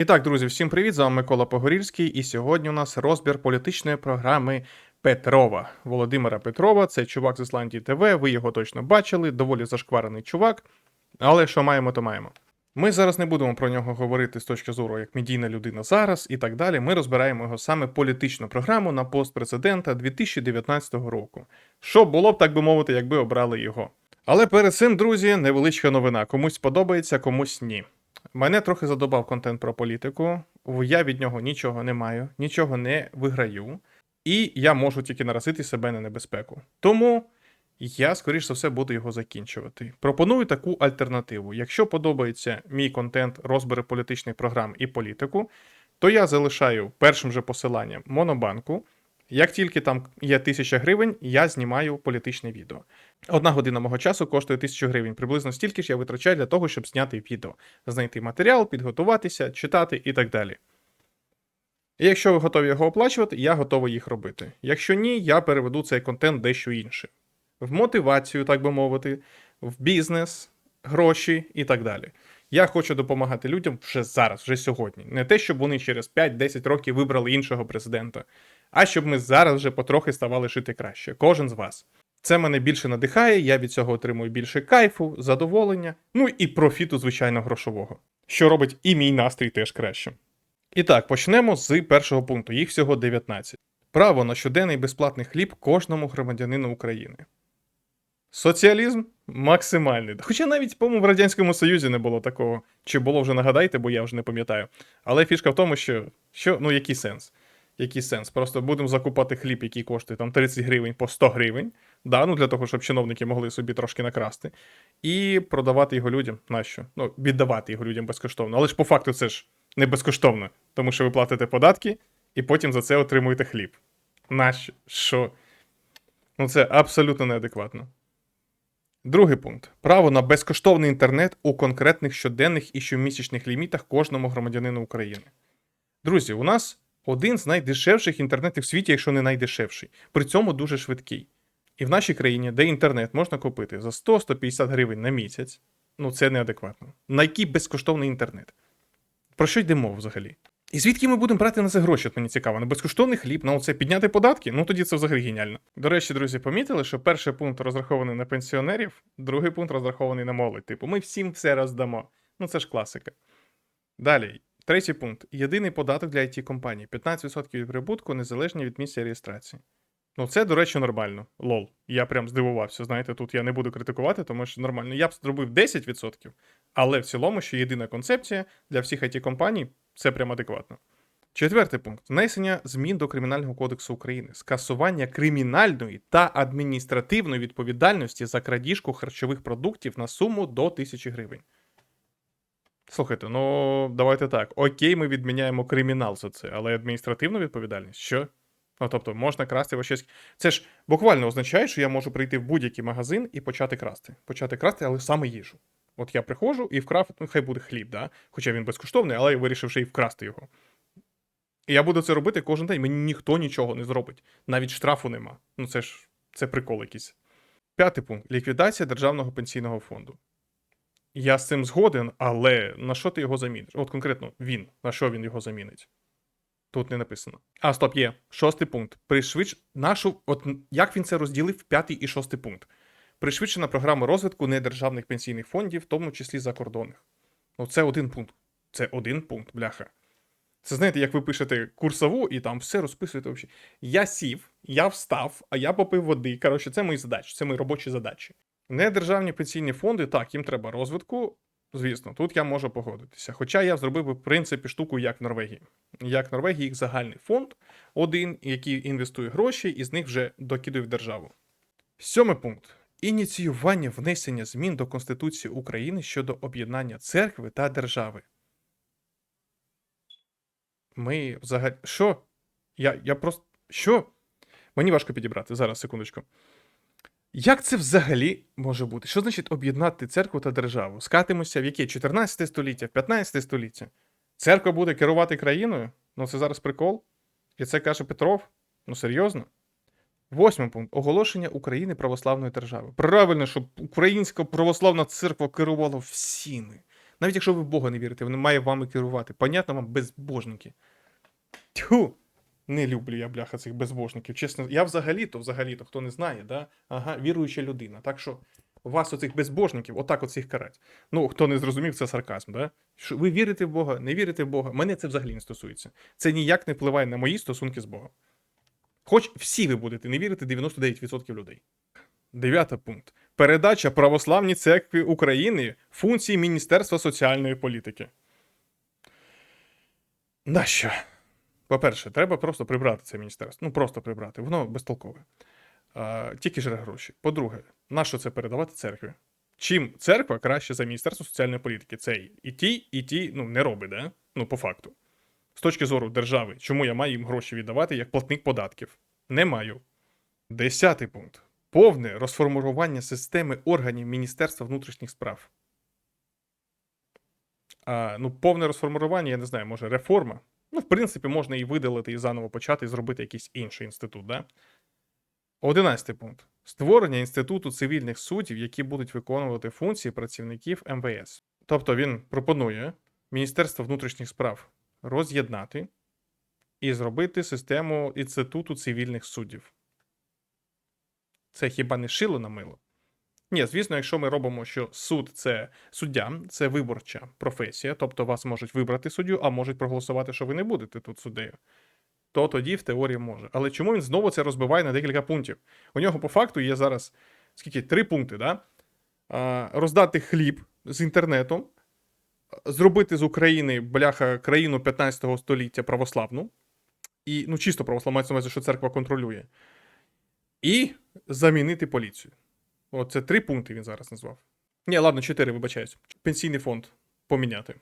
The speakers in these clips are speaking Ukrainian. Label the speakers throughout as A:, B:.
A: І так, друзі, всім привіт! З вами Микола Погорільський, і сьогодні у нас розбір політичної програми Петрова. Володимира Петрова, це чувак з Ісландії ТВ. Ви його точно бачили, доволі зашкварений чувак. Але що маємо, то маємо. Ми зараз не будемо про нього говорити з точки зору як медійна людина зараз і так далі. Ми розбираємо його саме політичну програму на пост президента 2019 року. Що було б, так би мовити, якби обрали його. Але перед цим, друзі, невеличка новина. Комусь подобається, комусь ні. Мене трохи задобав контент про політику. Я від нього нічого не маю, нічого не виграю, і я можу тільки наразити себе на небезпеку. Тому я, скоріш за все, буду його закінчувати. Пропоную таку альтернативу. Якщо подобається мій контент, розбори політичних програм і політику, то я залишаю першим же посиланням Монобанку. Як тільки там є 1000 гривень, я знімаю політичне відео. Одна година мого часу коштує 1000 гривень. Приблизно стільки ж я витрачаю для того, щоб зняти відео, знайти матеріал, підготуватися, читати і так далі. І якщо ви готові його оплачувати, я готовий їх робити. Якщо ні, я переведу цей контент дещо інше. В мотивацію, так би мовити, в бізнес, гроші і так далі. Я хочу допомагати людям вже зараз, вже сьогодні. Не те, щоб вони через 5-10 років вибрали іншого президента, а щоб ми зараз вже потрохи ставали жити краще. Кожен з вас. Це мене більше надихає, я від цього отримую більше кайфу, задоволення, ну і профіту, звичайно, грошового, що робить і мій настрій теж кращим. І так, почнемо з першого пункту. Їх всього 19. Право на щоденний безплатний хліб кожному громадянину України. Соціалізм максимальний. Хоча навіть, по-моєму, в Радянському Союзі не було такого. Чи було вже нагадайте, бо я вже не пам'ятаю. Але фішка в тому, що, що ну який сенс? Який сенс? Просто будемо закупати хліб, який коштує там 30 гривень по 100 гривень, да, ну для того, щоб чиновники могли собі трошки накрасти, і продавати його людям. Нащо? Ну, віддавати його людям безкоштовно. Але ж по факту це ж не безкоштовно, тому що ви платите податки і потім за це отримуєте хліб. Нащо? Що? Ну це абсолютно неадекватно. Другий пункт: право на безкоштовний інтернет у конкретних щоденних і щомісячних лімітах кожному громадянину України. Друзі, у нас один з найдешевших інтернетів в світі, якщо не найдешевший, при цьому дуже швидкий. І в нашій країні, де інтернет можна купити за 100-150 гривень на місяць, ну це неадекватно. На який безкоштовний інтернет? Про що йде мова взагалі? І звідки ми будемо брати на це гроші? От мені цікаво. На безкоштовний хліб, на оце підняти податки? Ну тоді це взагалі геніально. До речі, друзі, помітили, що перший пункт розрахований на пенсіонерів, другий пункт розрахований на молодь. Типу, ми всім все роздамо. Ну це ж класика. Далі, третій пункт: єдиний податок для it компаній 15% від прибутку незалежно від місця реєстрації. Ну, це, до речі, нормально. Лол. Я прям здивувався. Знаєте, тут я не буду критикувати, тому що нормально. Я б зробив 10%, але в цілому, що єдина концепція для всіх it компаній це прям адекватно. Четвертий пункт: внесення змін до Кримінального кодексу України, скасування кримінальної та адміністративної відповідальності за крадіжку харчових продуктів на суму до 1000 гривень. Слухайте, ну давайте так. Окей, ми відміняємо кримінал за це, але адміністративну відповідальність? Що? Ну, тобто, можна красти во щось. Це ж буквально означає, що я можу прийти в будь-який магазин і почати красти. Почати красти, але саме їжу. От я приходжу і вкрав, ну хай буде хліб, да? хоча він безкоштовний, але я вирішив ще й вкрасти його. І я буду це робити кожен день. Мені ніхто нічого не зробить. Навіть штрафу нема. Ну це ж це прикол якийсь. П'ятий пункт ліквідація державного пенсійного фонду. Я з цим згоден, але на що ти його заміниш? От конкретно він, на що він його замінить? Тут не написано. А, стоп, є. Шостий пункт. Пришвидш... Нашу... От як він це розділив, п'ятий і шостий пункт. Пришвидшена програма розвитку недержавних пенсійних фондів, в тому числі закордонних. Ну, це один пункт. Це один пункт, бляха. Це знаєте, як ви пишете курсову і там все розписуєте взагалі. Я сів, я встав, а я попив води. Коротше, це мої задачі, це мої робочі задачі. Недержавні пенсійні фонди, так, їм треба розвитку. Звісно, тут я можу погодитися. Хоча я зробив би в принципі штуку, як в Норвегії. Як в Норвегії, їх загальний фонд один, який інвестує гроші, і з них вже докидує в державу. Сьомий пункт. Ініціювання внесення змін до Конституції України щодо об'єднання церкви та держави. Ми взагалі. Що? Я я просто. Що? Мені важко підібрати. Зараз, секундочку. Як це взагалі може бути? Що значить об'єднати церкву та державу? Скатимося в яке? 14 століття, в 15 століття? Церква буде керувати країною? Ну це зараз прикол. І це каже Петров? Ну серйозно? Восьмий пункт. Оголошення України православною державою. Правильно, щоб Українська православна церква керувала всіми. Навіть якщо ви в Бога не вірите, він має вами керувати. Понятно вам, безбожники. Тьху! Не люблю я, бляха, цих безбожників. Чесно, я взагалі-то, взагалі-то, хто не знає, да? ага, віруюча людина. Так що вас, оцих безбожників, отак от всіх карать. Ну, хто не зрозумів, це сарказм, да? Що ви вірите в Бога, не вірите в Бога. Мене це взагалі не стосується. Це ніяк не впливає на мої стосунки з Богом. Хоч всі ви будете не вірити 99% людей. Дев'ятий пункт. Передача Православній церкві України функції Міністерства соціальної політики. Нащо? По-перше, треба просто прибрати це міністерство. Ну, просто прибрати. Воно безтолкове. А, тільки жре гроші. По-друге, нащо це передавати церкві? Чим церква краще за Міністерство соціальної політики? Це і ті, і ті ну, не робить, да? Ну, по факту. З точки зору держави, чому я маю їм гроші віддавати як платник податків? Не маю. Десятий пункт. Повне розформування системи органів Міністерства внутрішніх справ. А, ну, повне розформування, я не знаю, може, реформа. Ну, в принципі, можна і видалити, і заново почати, і зробити якийсь інший інститут, да? Одинадцятий пункт. Створення інституту цивільних суддів, які будуть виконувати функції працівників МВС. Тобто він пропонує Міністерство внутрішніх справ роз'єднати і зробити систему інституту цивільних суддів. Це хіба не шило на мило? Ні, звісно, якщо ми робимо, що суд це суддя, це виборча професія, тобто вас можуть вибрати суддю, а можуть проголосувати, що ви не будете тут суддею, то тоді в теорії може. Але чому він знову це розбиває на декілька пунктів? У нього по факту є зараз скільки? Три пункти, да? Роздати хліб з інтернетом, зробити з України бляха країну 15 століття православну, і ну чисто православну, мається що церква контролює, і замінити поліцію. От це три пункти він зараз назвав. Ні, ладно, чотири, вибачаюсь. Пенсійний фонд поміняти.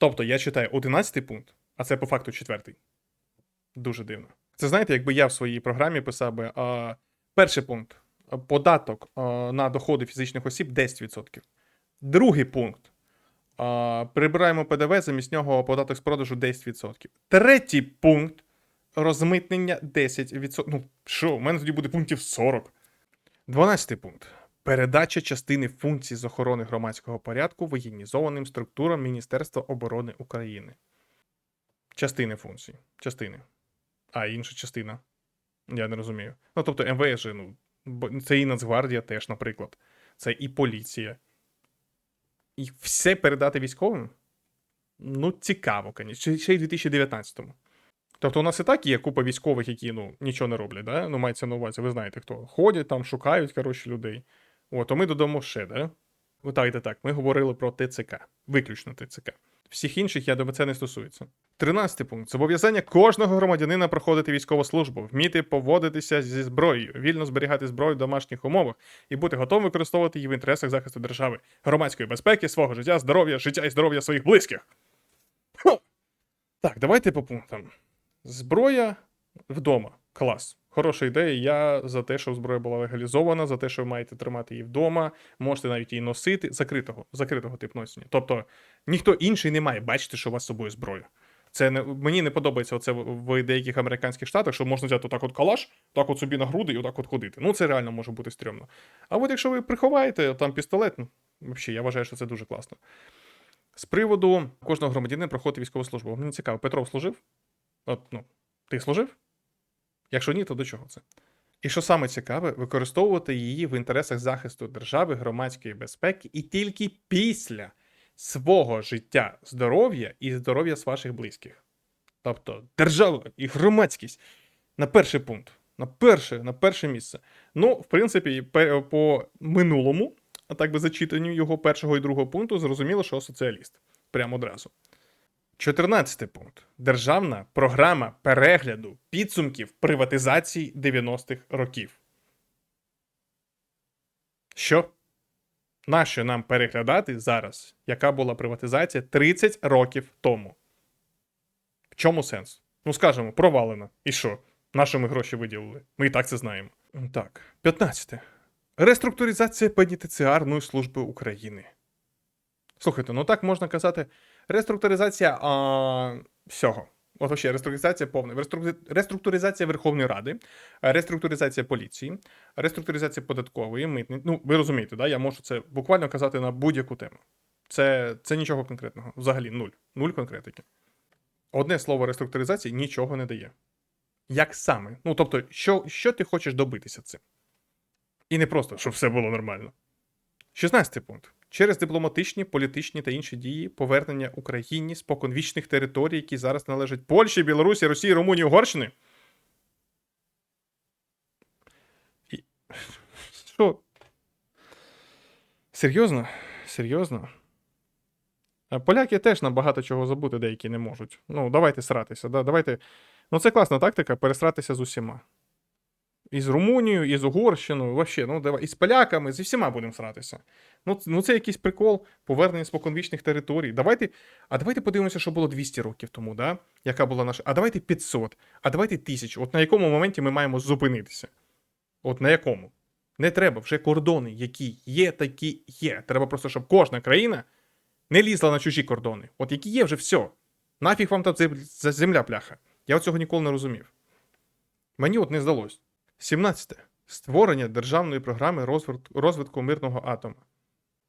A: Тобто я читаю 11 пункт, а це по факту четвертий. Дуже дивно. Це знаєте, якби я в своїй програмі писав би а, перший пункт податок а, на доходи фізичних осіб 10%. Другий пункт. А, прибираємо ПДВ, замість нього податок з продажу 10%. Третій пункт розмитнення 10%. Ну, що, у мене тоді буде пунктів 40. 12 пункт. Передача частини функцій з охорони громадського порядку воєнізованим структурам Міністерства оборони України. Частини функцій. Частини. А інша частина. Я не розумію. Ну, тобто, МВС же, ну, це і Нацгвардія теж, наприклад. Це і поліція. І все передати військовим? Ну, цікаво, звісно. Ще й в 2019-му. Тобто, у нас і так є купа військових, які ну, нічого не роблять, да? ну, мається на увазі, ви знаєте хто. Ходять там, шукають, коротше, людей. От, а ми додамо ще, да? Отак, так, так. Ми говорили про ТЦК, виключно ТЦК. Всіх інших, я думаю, це не стосується. Тринадцятий пункт. Зобов'язання кожного громадянина проходити військову службу, вміти поводитися зі зброєю, вільно зберігати зброю в домашніх умовах і бути готовим використовувати її в інтересах захисту держави, громадської безпеки, свого життя, здоров'я, життя і здоров'я своїх близьких. Хо! Так, давайте по пунктам. Зброя вдома. Клас. Хороша ідея. Я за те, щоб зброя була легалізована, за те, що ви маєте тримати її вдома, можете навіть її носити. Закритого, закритого тип носіння. Тобто ніхто інший не має бачити, що у вас з собою зброя. Це не мені не подобається оце в деяких американських штатах, що можна взяти отак от калаш, так от собі на груди і отак от ходити. Ну це реально може бути стрьомно. А от якщо ви приховаєте там пістолет, ну взагалі, я вважаю, що це дуже класно. З приводу кожного громадянина проходити військову службу. Мені цікаво, Петров служив? От, ну, ти служив? Якщо ні, то до чого це? І що саме цікаве, використовувати її в інтересах захисту держави, громадської безпеки і тільки після свого життя, здоров'я і здоров'я з ваших близьких. Тобто держава і громадськість на перший пункт, на перше, на перше місце. Ну, в принципі, по минулому, а так би зачитанню його першого і другого пункту, зрозуміло, що соціаліст. Прямо одразу. 14 пункт. Державна програма перегляду підсумків приватизації 90-х років. Що? Нащо нам переглядати зараз, яка була приватизація 30 років тому? В чому сенс? Ну, скажемо, провалено. І що? На що ми гроші виділили? Ми і так це знаємо. Так, 15. Реструктуризація пенітенціарної служби України. Слухайте, ну так можна казати, реструктуризація а, всього. От вообще, реструктуризація повна. Реструктуризація Верховної Ради, реструктуризація поліції, реструктуризація податкової, митниці. Ну, ви розумієте, да? я можу це буквально казати на будь-яку тему. Це, це нічого конкретного. Взагалі нуль. Нуль конкретики. Одне слово реструктуризації нічого не дає. Як саме? Ну, тобто, що, що ти хочеш добитися цим? І не просто, щоб все було нормально. 16 пункт. Через дипломатичні, політичні та інші дії повернення Україні споконвічних територій, які зараз належать Польщі, Білорусі, Росії, Румунії, Угорщини. І... Що? Серйозно? Серйозно? Поляки теж на багато чого забути деякі не можуть. Ну, давайте сратися. Да? Давайте... Ну, це класна тактика пересратися з усіма. І з Румунією, і з Угорщиною, вообще, ну давай, і з поляками, зі всіма будемо сратися. Ну, ну це якийсь прикол повернення споконвічних територій. Давайте, а давайте подивимося, що було 200 років тому, да? яка була наша. А давайте 500, а давайте 1000. От на якому моменті ми маємо зупинитися? От на якому? Не треба вже кордони, які є, такі є. Треба просто, щоб кожна країна не лізла на чужі кордони. От які є вже все. Нафіг вам там земля пляха. Я цього ніколи не розумів. Мені от не здалось. 17. Створення державної програми розвитку, мирного атому.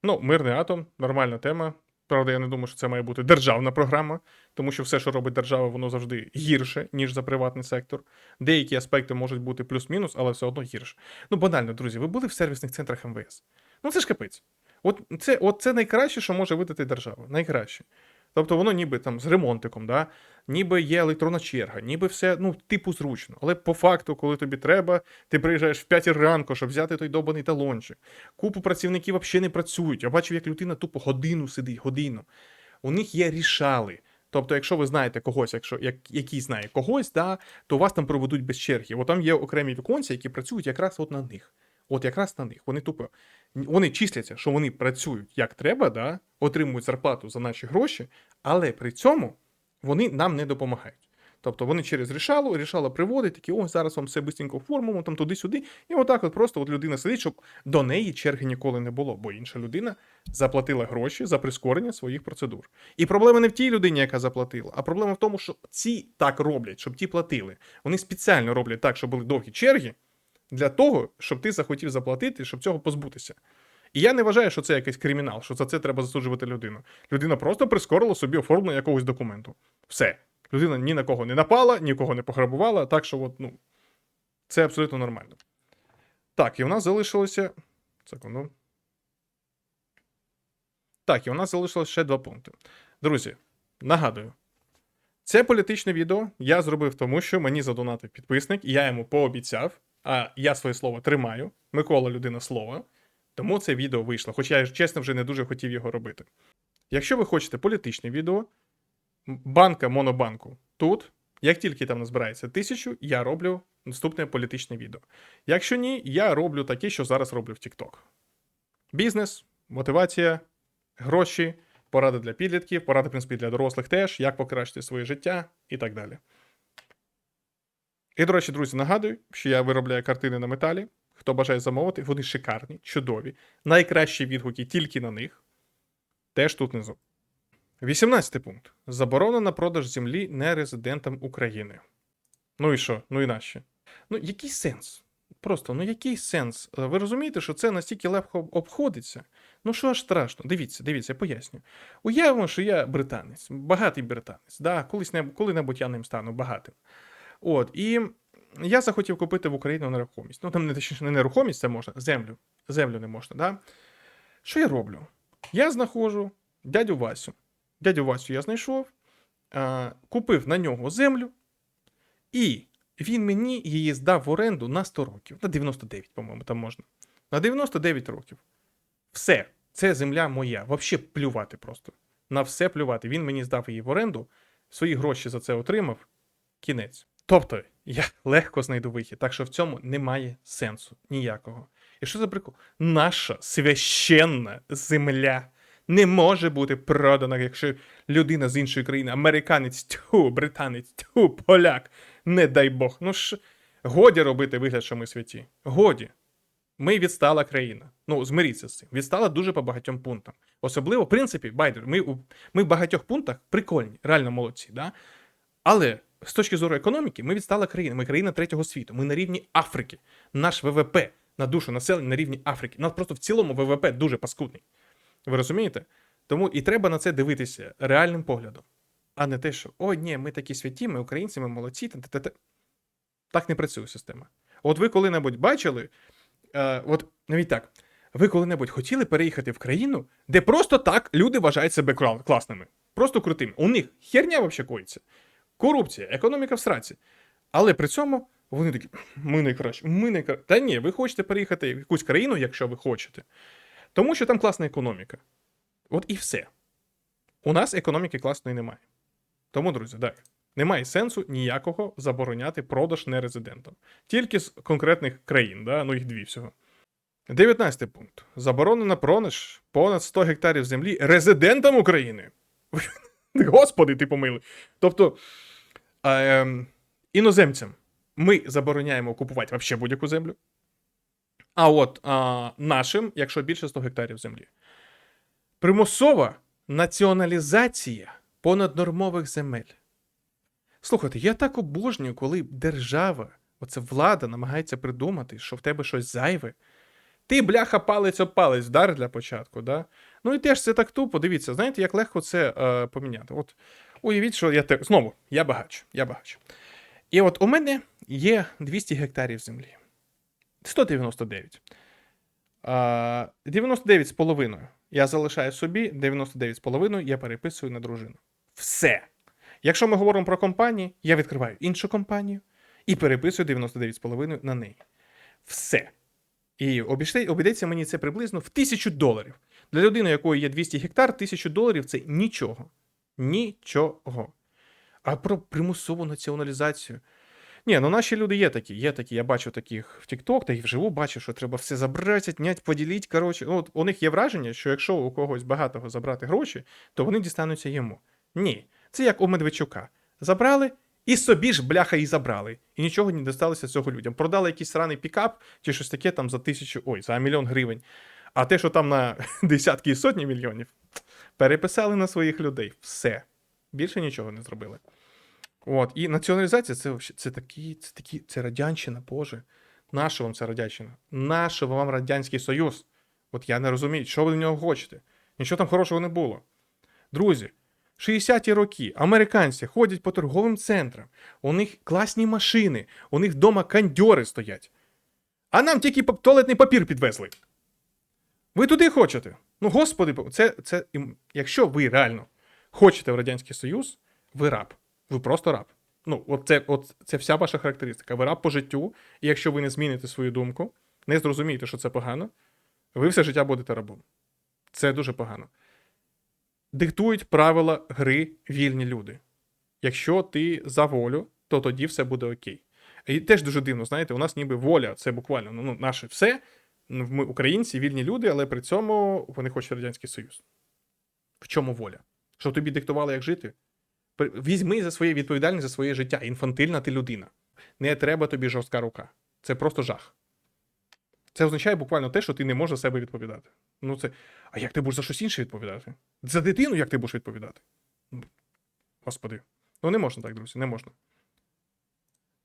A: Ну, мирний атом, нормальна тема. Правда, я не думаю, що це має бути державна програма, тому що все, що робить держава, воно завжди гірше, ніж за приватний сектор. Деякі аспекти можуть бути плюс-мінус, але все одно гірше. Ну, банально, друзі, ви були в сервісних центрах МВС. Ну, це ж капець. От це, от це найкраще, що може видати держава. Найкраще. Тобто воно ніби там з ремонтиком, да? ніби є електронна черга, ніби все, ну, типу, зручно. Але по факту, коли тобі треба, ти приїжджаєш в 5 ранку, щоб взяти той добаний талончик. Купу працівників взагалі не працюють. Я бачив, як людина тупо годину сидить, годину. У них є рішали. Тобто, якщо ви знаєте когось, якщо як, який знає когось, да, то вас там проведуть без черги. От там є окремі віконці, які працюють якраз от на них. От якраз на них. Вони тупо вони числяться, що вони працюють як треба, да, отримують зарплату за наші гроші, але при цьому вони нам не допомагають. Тобто вони через рішало, рішало приводить, такі, ось зараз вам все бистренько оформимо, там туди-сюди. І отак от просто от людина сидить, щоб до неї черги ніколи не було, бо інша людина заплатила гроші за прискорення своїх процедур. І проблема не в тій людині, яка заплатила, а проблема в тому, що ці так роблять, щоб ті платили. Вони спеціально роблять так, щоб були довгі черги, для того, щоб ти захотів заплатити, щоб цього позбутися. І я не вважаю, що це якийсь кримінал, що за це треба засуджувати людину. Людина просто прискорила собі оформлення якогось документу. Все. Людина ні на кого не напала, нікого не пограбувала, так що, от, ну, це абсолютно нормально. Так, і в нас залишилося. Секунду. Так, і у нас залишилось ще два пункти. Друзі, нагадую, це політичне відео я зробив тому, що мені задонатив підписник, і я йому пообіцяв, а я своє слово тримаю. Микола людина слова. Тому це відео вийшло, хоча я чесно вже не дуже хотів його робити. Якщо ви хочете політичне відео, банка Монобанку тут. Як тільки там назбирається тисячу, я роблю наступне політичне відео. Якщо ні, я роблю таке, що зараз роблю в TikTok. Бізнес, мотивація, гроші, поради для підлітків, поради, в принципі, для дорослих теж, як покращити своє життя і так далі. І, до речі, друзі, нагадую, що я виробляю картини на металі. Хто бажає замовити, вони шикарні, чудові. Найкращі відгуки тільки на них. Теж тут внизу. 18 пункт. Заборона на продаж землі нерезидентам України. Ну і що? Ну і нащо? Ну, який сенс? Просто, ну який сенс? Е, Ви розумієте, що це настільки легко обходиться? Ну що аж страшно? Дивіться, дивіться, я поясню. Уявимо, що я британець, багатий британець. Да? Колись не, коли-небудь я ним стану багатим. От, і я захотів купити в Україну нерухомість. Ну, там не точніше, не нерухомість, це можна, землю. Землю не можна, да? Що я роблю? Я знаходжу дядю Васю. Дядю Васю я знайшов, а, купив на нього землю, і він мені її здав в оренду на 100 років. На 99, по-моєму, там можна. На 99 років. Все, це земля моя. Взагалі плювати просто. На все плювати. Він мені здав її в оренду, свої гроші за це отримав. Кінець. Тобто, я легко знайду вихід, так що в цьому немає сенсу ніякого. І що за прикол? Наша священна земля не може бути продана, якщо людина з іншої країни, американець, тьфу, британець, тьфу, поляк, не дай Бог. Ну ж, годі робити вигляд, що ми святі. Годі. Ми відстала країна. Ну, змиріться з цим. Відстала дуже по багатьом пунктам. Особливо, в принципі, байдер, ми, ми в багатьох пунктах прикольні, реально молодці. Да? Але з точки зору економіки, ми відстала країна. Ми країна третього світу. Ми на рівні Африки. Наш ВВП на душу населення на рівні Африки. Нас просто в цілому ВВП дуже паскудний. Ви розумієте? Тому і треба на це дивитися реальним поглядом, а не те, що о, ні, ми такі святі, ми українці, ми молодці. та-та-та». Так не працює система. От ви коли-небудь бачили, е, от навіть так, ви коли-небудь хотіли переїхати в країну, де просто так люди вважають себе класними, просто крутими. У них херня взагалі коїться. Корупція, економіка в сраці. Але при цьому вони такі, ми найкращі, ми найкращі. Та ні, ви хочете переїхати в якусь країну, якщо ви хочете. Тому що там класна економіка. От і все. У нас економіки класної немає. Тому, друзі, так. Немає сенсу ніякого забороняти продаж нерезидентам. Тільки з конкретних країн, да? ну їх дві всього. 19 пункт. Заборонено продаж понад 100 гектарів землі резидентам України. Господи, ти помилуй. Тобто ем, іноземцям ми забороняємо купувати взагалі будь-яку землю. А от а, нашим, якщо більше 100 гектарів землі. Примусова націоналізація понаднормових земель. Слухайте, я так обожнюю, коли держава, оце влада намагається придумати, що в тебе щось зайве. Ти, бляха, палець об палець вдар для початку, да? Ну і теж це так тупо. Дивіться, знаєте, як легко це е, поміняти. От уявіть, що я те... знову, я багач, я багач. І от у мене є 200 гектарів землі. 199. А, 99 з половиною я залишаю собі, 99 з половиною я переписую на дружину. Все. Якщо ми говоримо про компанії, я відкриваю іншу компанію і переписую 99,5 на неї. Все. І обійдеться мені це приблизно в тисячу доларів. Для людини, якої є 200 гектар, тисячу доларів це нічого. Нічого. А про примусову націоналізацію. Ні, ну наші люди є такі, є такі. Я бачу таких в TikTok, та й вживу бачу, що треба все забрати, нять, поділіть. Коротше, Ну, от у них є враження, що якщо у когось багатого забрати гроші, то вони дістануться йому. Ні, це як у Медведчука. Забрали і собі ж бляха і забрали. І нічого не досталося цього людям. Продали якийсь сраний пікап чи щось таке там за тисячу, ой, за мільйон гривень. А те, що там на десятки і сотні мільйонів, переписали на своїх людей. Все. Більше нічого не зробили. От, і націоналізація це, це такі, це такі, це радянщина, Боже. Наша вам ця радянщина? Наша вам Радянський Союз? От я не розумію, що ви в нього хочете. Нічого там хорошого не було. Друзі, 60-ті роки американці ходять по торговим центрам, у них класні машини, у них вдома кандьори стоять. А нам тільки туалетний папір підвезли. Ви туди хочете? Ну, господи, це, це, якщо ви реально хочете в Радянський Союз, ви раб. Ви просто раб. Ну, от це, от це вся ваша характеристика. Ви раб по життю, і якщо ви не зміните свою думку, не зрозумієте, що це погано, ви все життя будете рабом. Це дуже погано. Диктують правила гри вільні люди. Якщо ти за волю, то тоді все буде окей. І теж дуже дивно, знаєте, у нас ніби воля, це буквально ну, наше все. Ми українці, вільні люди, але при цьому вони хочуть Радянський Союз. В чому воля? Щоб тобі диктували, як жити? Візьми за своє відповідальність за своє життя. Інфантильна ти людина. Не треба тобі жорстка рука. Це просто жах. Це означає буквально те, що ти не можеш за себе відповідати. Ну це. А як ти будеш за щось інше відповідати? За дитину як ти будеш відповідати? Ну, Господи. Ну не можна так, друзі, не можна.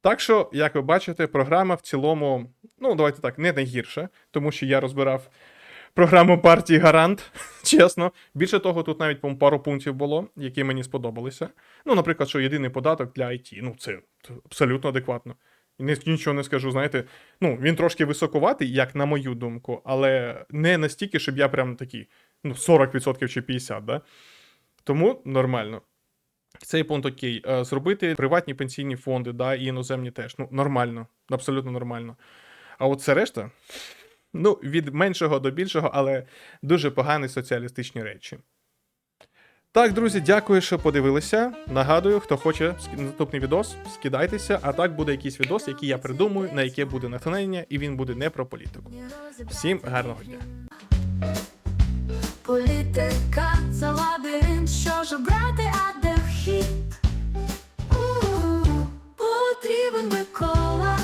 A: Так що, як ви бачите, програма в цілому, ну, давайте так, не найгірша, тому що я розбирав програму партії Гарант, чесно. Більше того, тут навіть пару пунктів було, які мені сподобалися. Ну, наприклад, що єдиний податок для IT. Ну, це абсолютно адекватно. Нічого не скажу, знаєте. Ну, він трошки високуватий, як на мою думку, але не настільки, щоб я прям такий, ну, 40% чи 50%, да? Тому нормально. Цей пункт окей. Е, Зробити приватні пенсійні фонди, да, і іноземні теж. Ну, нормально, абсолютно нормально. А от все решта, ну, від меншого до більшого, але дуже погані соціалістичні речі. Так, друзі, дякую, що подивилися. Нагадую, хто хоче наступний відос, скидайтеся, а так буде якийсь відос, який я придумаю, на яке буде натхнення, і він буде не про політику. Всім гарного дня!
B: Політика це лабіринт, що ж обрати, а де у -у -у, потрібен Микола.